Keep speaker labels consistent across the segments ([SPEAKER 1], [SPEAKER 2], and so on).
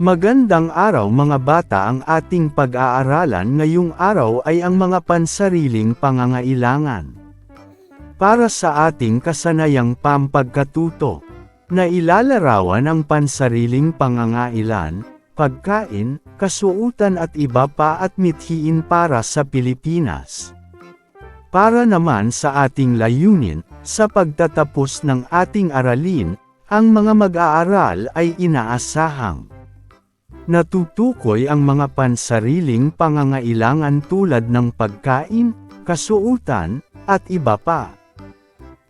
[SPEAKER 1] Magandang araw mga bata ang ating pag-aaralan ngayong araw ay ang mga pansariling pangangailangan. Para sa ating kasanayang pampagkatuto, na ilalarawan ang pansariling pangangailan, pagkain, kasuutan at iba pa at mithiin para sa Pilipinas. Para naman sa ating layunin, sa pagtatapos ng ating aralin, ang mga mag-aaral ay inaasahang Natutukoy ang mga pansariling pangangailangan tulad ng pagkain, kasuutan, at iba pa.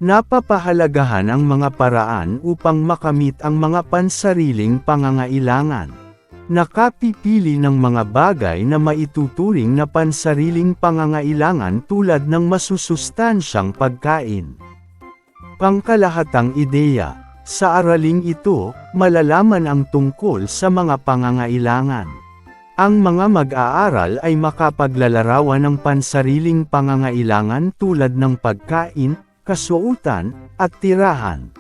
[SPEAKER 1] Napapahalagahan ang mga paraan upang makamit ang mga pansariling pangangailangan. Nakapipili ng mga bagay na maituturing na pansariling pangangailangan tulad ng masusustansyang pagkain. Pangkalahatang ideya sa araling ito, malalaman ang tungkol sa mga pangangailangan. Ang mga mag-aaral ay makapaglalarawan ng pansariling pangangailangan tulad ng pagkain, kasuotan, at tirahan.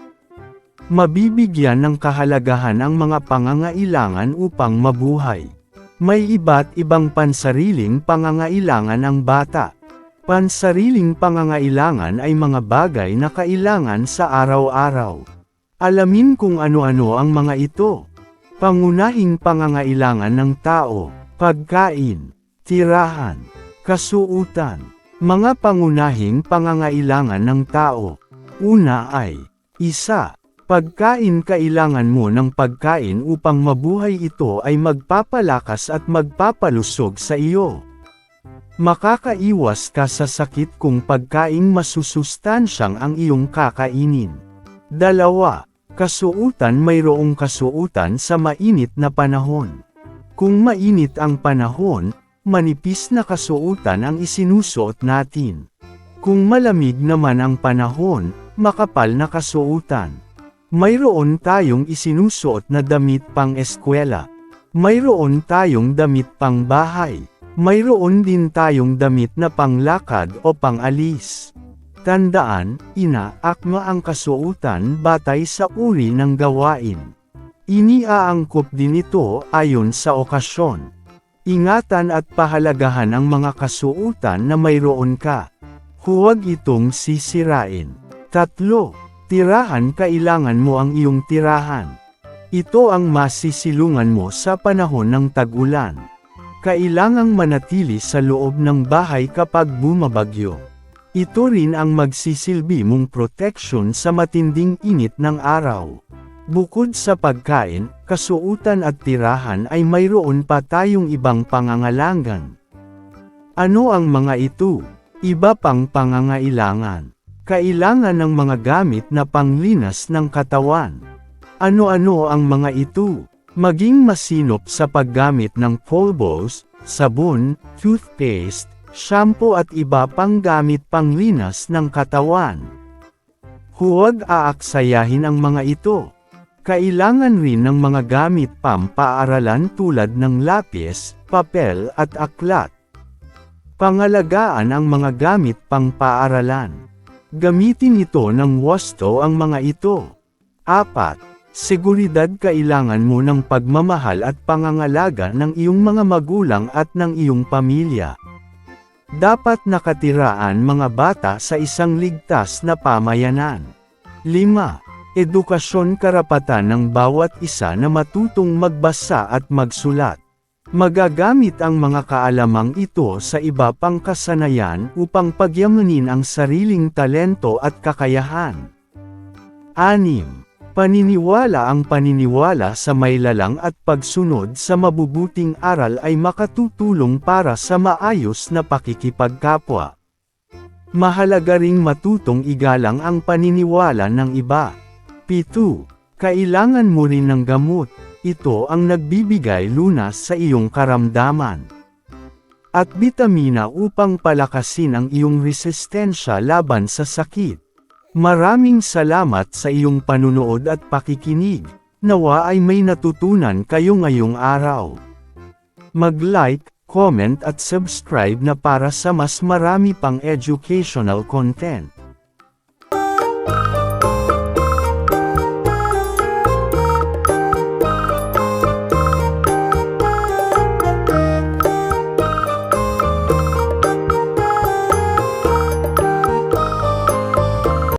[SPEAKER 1] Mabibigyan ng kahalagahan ang mga pangangailangan upang mabuhay. May iba't ibang pansariling pangangailangan ang bata. Pansariling pangangailangan ay mga bagay na kailangan sa araw-araw. Alamin kung ano-ano ang mga ito. Pangunahing pangangailangan ng tao, pagkain, tirahan, kasuutan, mga pangunahing pangangailangan ng tao. Una ay, isa, pagkain kailangan mo ng pagkain upang mabuhay ito ay magpapalakas at magpapalusog sa iyo. Makakaiwas ka sa sakit kung pagkaing masusustansyang ang iyong kakainin. Dalawa, Kasuutan mayroong kasuutan sa mainit na panahon. Kung mainit ang panahon, manipis na kasuutan ang isinusuot natin. Kung malamig naman ang panahon, makapal na kasuutan. Mayroon tayong isinusuot na damit pang eskwela. Mayroon tayong damit pang bahay. Mayroon din tayong damit na panglakad o pangalis. Tandaan, ina-akma ang kasuotan batay sa uri ng gawain. Iniaangkop din ito ayon sa okasyon. Ingatan at pahalagahan ang mga kasuotan na mayroon ka. Huwag itong sisirain. Tatlo, tirahan kailangan mo ang iyong tirahan. Ito ang masisilungan mo sa panahon ng tag-ulan. Kailangang manatili sa loob ng bahay kapag bumabagyo. Ito rin ang magsisilbi mong proteksyon sa matinding init ng araw. Bukod sa pagkain, kasuutan at tirahan ay mayroon pa tayong ibang pangangalangan. Ano ang mga ito? Iba pang pangangailangan. Kailangan ng mga gamit na panglinas ng katawan. Ano-ano ang mga ito? Maging masinop sa paggamit ng polvos, sabon, toothpaste, shampoo at iba pang gamit panglinas ng katawan. Huwag aaksayahin ang mga ito. Kailangan rin ng mga gamit pampaaralan tulad ng lapis, papel at aklat. Pangalagaan ang mga gamit pang-paaralan. Gamitin ito ng wasto ang mga ito. 4. Seguridad kailangan mo ng pagmamahal at pangangalaga ng iyong mga magulang at ng iyong pamilya. Dapat nakatiraan mga bata sa isang ligtas na pamayanan. 5. Edukasyon karapatan ng bawat isa na matutong magbasa at magsulat. Magagamit ang mga kaalamang ito sa iba pang kasanayan upang pagyamanin ang sariling talento at kakayahan. 6. Paniniwala ang paniniwala sa mailalang at pagsunod sa mabubuting aral ay makatutulong para sa maayos na pakikipagkapwa. Mahalaga ring matutong igalang ang paniniwala ng iba. 7. Kailangan mo rin ng gamot, ito ang nagbibigay lunas sa iyong karamdaman. At bitamina upang palakasin ang iyong resistensya laban sa sakit. Maraming salamat sa iyong panunood at pakikinig. Nawa ay may natutunan kayo ngayong araw. Mag-like, comment at subscribe na para sa mas marami pang educational content.